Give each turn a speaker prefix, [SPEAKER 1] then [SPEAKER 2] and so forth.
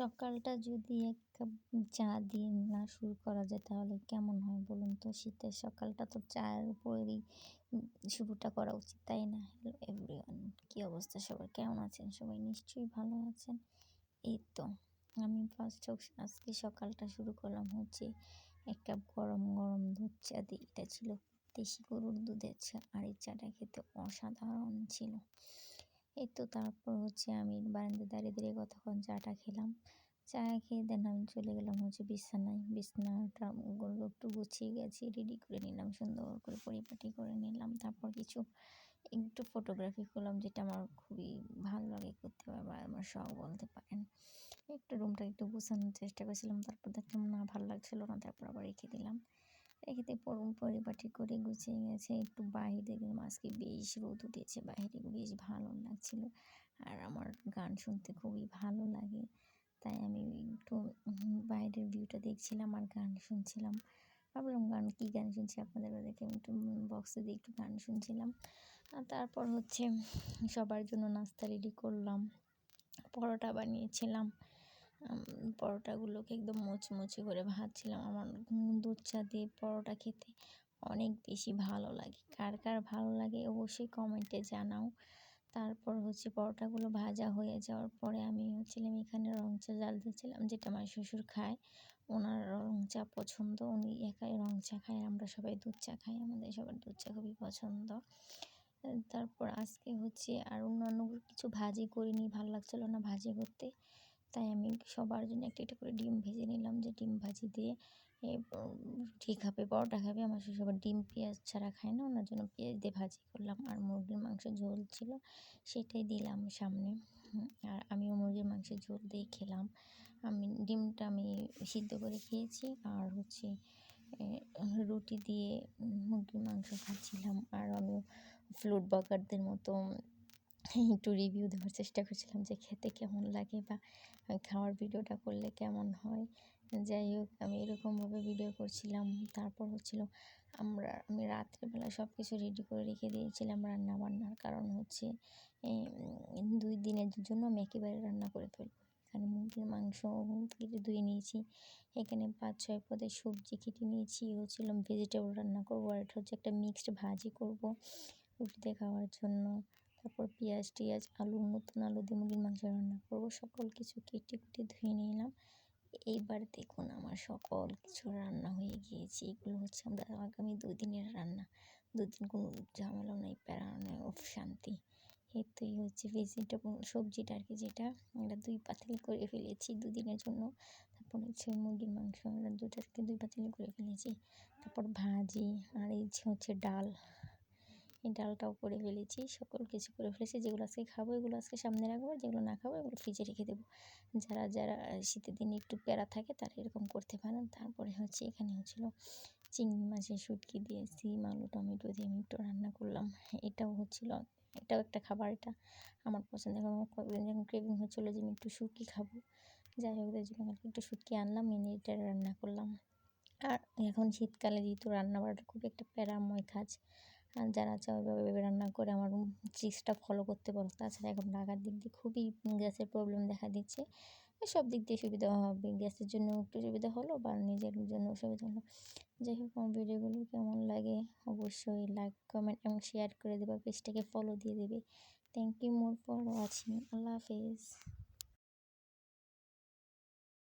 [SPEAKER 1] সকালটা যদি এক কাপ চা দিয়ে না শুরু করা যায়, তাহলে কেমন হয় বলুন তো? শীতের সকালটা তো চায়ের উপরেই শুরুটা করা উচিত, তাই না? হ্যালো এভরিওয়ান কী অবস্থা সবার? কেমন আছেন? সবাই নিশ্চয়ই ভালো আছেন। এই তো, আমি ফার্স্ট আজকে সকালটা শুরু করলাম হচ্ছে এক কাপ গরম গরম দুধ চা দিয়ে। এটা ছিল দেশি গরুর দুধের চা, আর এই চাটা খেতে অসাধারণ ছিল। এই তো তারপর হচ্ছে আমি বারান্দায় দাঁড়িয়ে দাঁড়িয়ে কতক্ষণ চাটা খেলাম। চা খেয়ে দেন আমি চলে গেলাম হচ্ছে বিছানায়। বিছানাটা একটু গুছিয়ে গেছি রেডি করে নিলাম, সুন্দর করে পরিপাটি করে নিলাম। তারপর কিছু একটু ফটোগ্রাফি করলাম, যেটা আমার খুবই ভালো লাগে করতে বা আমার শখ বলতে পারেন। একটু রুমটা একটু গুছানোর চেষ্টা করেছিলাম, তারপর দেখলাম না, ভালো লাগছিল না, তারপর আবার রেখে দিলাম। রেখে পরিপাটি করে গুছিয়ে গেছে একটু বাইরে গেলাম আজকে বেশ রোদ উঠেছে বাইরে বেশ ভালো লাগছিল। আর আমার গান শুনতে খুবই ভালো লাগে। তাই আমি একটু বাইরের ভিউটা দেখছিলাম আর গান শুনছিলাম। ভাবলাম গান, কী গান শুনছি আপনাদের ওদেরকে আমি একটু বক্সে দিয়ে একটু গান শুনছিলাম। আর তারপর হচ্ছে সবার জন্য নাস্তা রেডি করলাম। পরোটা বানিয়েছিলাম। পরোটাগুলোকে একদম মুচমুচে করে ভাজছিলাম। আমার দুধ চা দিয়ে পরোটা খেতে অনেক বেশি ভালো লাগে। কার কার ভালো লাগে অবশ্যই কমেন্টে জানাও। তারপর হচ্ছে পরোটাগুলো ভাজা হয়ে যাওয়ার পরে আমি হচ্ছিলাম এখানে রং চা জাল দিয়েছিলাম, যেটা আমার শ্বশুর খায়। ওনার রং চা পছন্দ, উনি একাই রং চা খায়, আমরা সবাই দুধ চা খাই, আমাদের সবার দুধ চা খুবই পছন্দ। তারপর আজকে হচ্ছে আর অন্যান্য কিছু ভাজি করিনি, ভালো লাগছিল না ভাজি করতে। তাই আমি সবার জন্য একটা একটা করে ডিম ভেজে নিলাম। যে ডিম ভাজি দিয়ে রুটি খাবে, পরোটা খাবে, আমার সবার ডিম পেঁয়াজ ছাড়া খায় না। ওনার জন্য পেঁয়াজ দিয়ে ভাজি করলাম। আর মুরগির মাংস ঝোল ছিল, সেটাই দিলাম সামনে। আর আমিও মুরগির মাংসের ঝোল দিয়ে খেলাম। আমি, ডিমটা আমি সিদ্ধ করে খেয়েছি। আর হচ্ছে রুটি দিয়ে মুরগির মাংস খাচ্ছিলাম আর আমিও ফ্লুট বকারদের মতো একটু রিভিউ দেওয়ার চেষ্টা করছিলাম যে খেতে কেমন লাগে বা খাওয়ার ভিডিওটা করলে কেমন হয়। যাই হোক, আমি এরকমভাবে ভিডিও করছিলাম। তারপর হচ্ছিল আমরা, আমি রাত্রেবেলা সব কিছু রেডি করে রেখে দিয়েছিলাম রান্না বান্নার কারণ হচ্ছে দুই দিনের জন্য আমি একেবারে রান্না করে ফেলব। এখানে মুরগির মাংস কেটে ধুয়ে নিয়েছি। এখানে পাঁচ, ছয় পদের সবজি কেটে নিয়েছি। হচ্ছিল ভেজিটেবল রান্না করব আর এটা হচ্ছে একটা মিক্সড ভাজি করব। রুটিতে খাওয়ার জন্য। তারপর পেঁয়াজ টিয়াজ, আলু, নতুন আলু দিয়ে মুরগির মাংস রান্না করব। সকল কিছু কেটে কুটে ধুয়ে নিলাম। এইবার দেখুন আমার সকল কিছু রান্না হয়ে গিয়েছে। এগুলো হচ্ছে আমরা আগামী দুদিনের রান্না। দুদিন কোনো ঝামেলাও নেই, প্যারা নেই শান্তি। এর তো এই হচ্ছে ভেজিটেবল সবজিটা আর কি যেটা আমরা দুই পাতিল করে ফেলেছি দুদিনের জন্য। তারপর হচ্ছে মুরগির মাংস, আমরা দুটাকে দুই পাতিল করে ফেলেছি। তারপর ভাজি আর এই হচ্ছে ডাল। এই ডালটাও করে ফেলেছি সকল কিছু করে ফেলেছি, যেগুলো আজকে খাব, এগুলো আজকে সামনে রাখব যেগুলো না খাব, এগুলো ফ্রিজে রেখে দেবো। যারা যারা শীতের দিনে একটু প্যারা থাকে, তারা এরকম করতে পারেন তারপরে হচ্ছে, এখানে হচ্ছিল চিংড়ি মাছের শুটকি দিয়ে সিম, আলু, টমেটো দিয়ে আমি একটু রান্না করলাম। এটাও হচ্ছিল, এটাও একটা খাবার, এটা আমার পছন্দ আমার কয়েকদিন যখন ক্রেভিং হচ্ছিল যে আমি একটু শুটকি খাব, যাই হোক জন্য একটু শুটকি আনলাম এনে এটা রান্না করলাম। আর এখন শীতকালে যেহেতু রান্না বাড়াটা খুব একটা প্যারাময় কাজ যারা চাও ওইভাবে রান্না করে আমার ট্রিক্সটা ফলো করতে পারো। তাছাড়া এখন লাগার দিক দিয়ে খুবই গ্যাসের প্রবলেম দেখা দিচ্ছে। সব দিক দিয়ে সুবিধা হবে। গ্যাসের জন্য একটু সুবিধা হলো বা নিজের জন্য সুবিধা হলো। যাই হোক, আমার ভিডিওগুলো কেমন লাগে অবশ্যই লাইক কমেন্ট এবং শেয়ার করে দেবে। পেজটাকে ফলো দিয়ে দেবে। Thank you more for watching আল্লাহ হাফেজ।